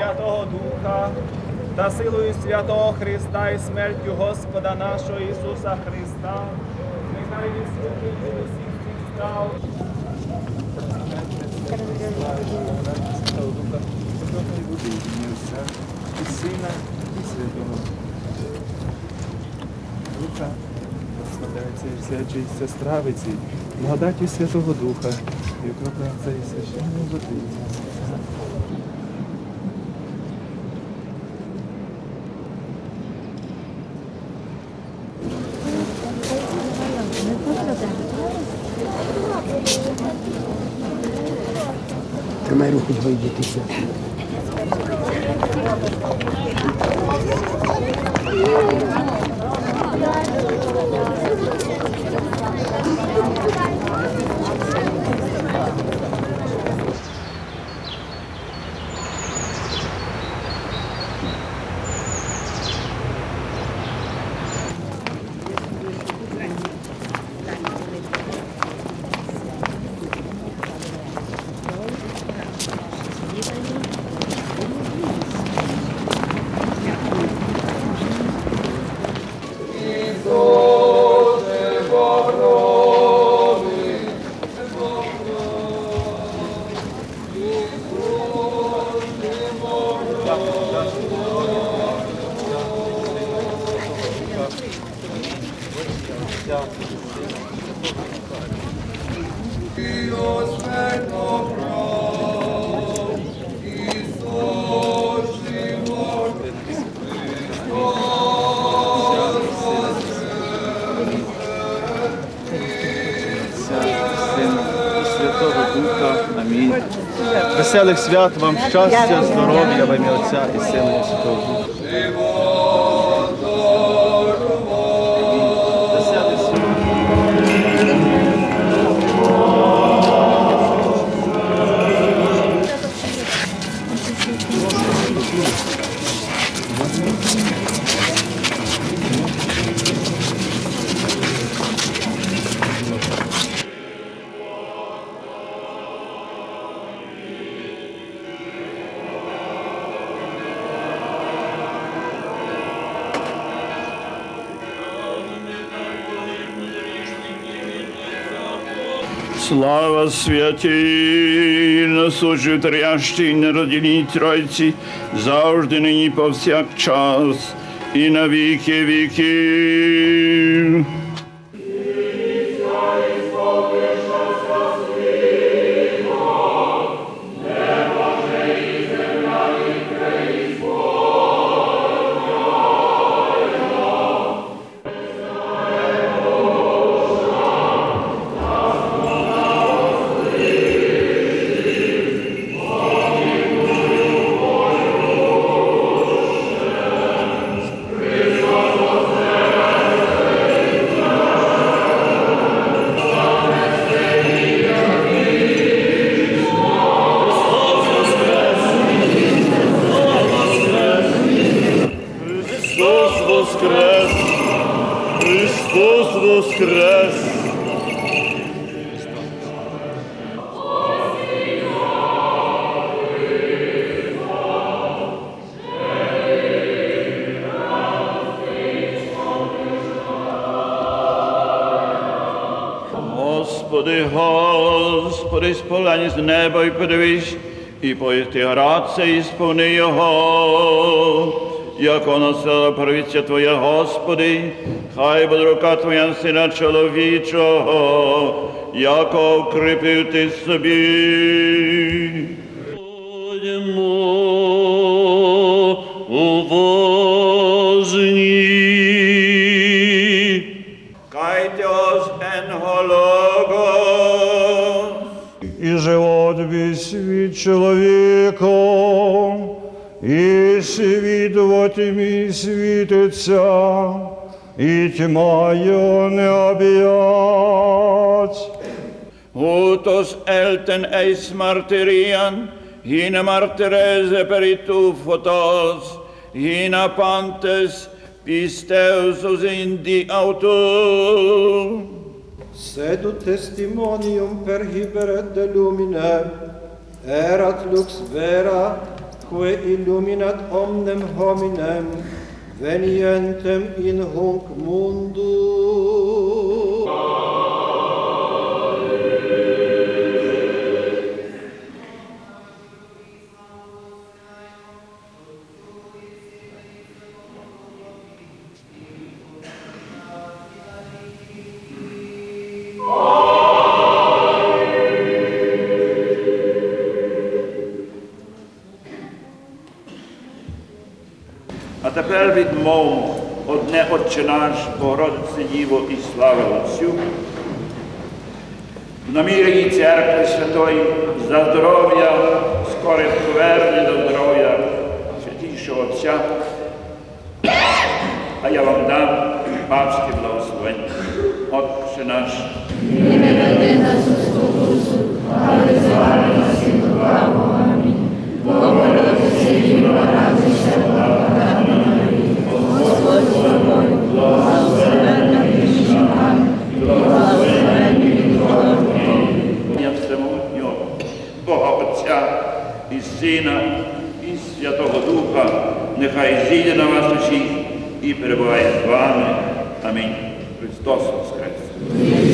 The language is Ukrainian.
Святого Духа та силою святого Христа і смертю Господа нашого Ісуса Христа, нехай відступить від усіх Сина, і Святого Духа, розкладається і вся честь сестравиці, благодаті Святого Духа, і окропляється і священної води. Тримай руку двоє дітися. Сина і Святого Духа. Амінь. Веселих свят вам щастя, здоров'я в ім'я Отця і Сина і Святого Духа. Слава святій, насуджу трящій народіній Тройці, завжди нині повсякчас і на віки віків. Господи, Господи, сполань з неба і подивись, і поїсти граться, і сповни його. Як воно сила правиця Твоя, Господи, хай буде рука Твоя сина чоловічого, яко укріпив ти собі. Будемо уважні. Кайтеос ен Логос. и живот без свит человеком, и світ во тьмі світиться, і тьма його не об'ять. Utos elten eis martyrian, hina martyreze peritu photos, hina pantes pisteusus indi autum. Sedu testimonium per hiberet de lumine, erat lux vera, quae illuminat omnem hominem venientem in hunc mundo. Oh! Тепер відмов одне Отче наш, Богородице Діво і слава Отцю. В наміренні церкви святої за здоров'я, скоре повернення до здоров'я святішого Отця. А я вам дам папське благословення. Отче наш. ім'я Всемогутнього, Бога Отця і Сина, і Святого Духа, нехай зійде на вас усіх і перебуває з вами. Амінь. Христос Воскрес!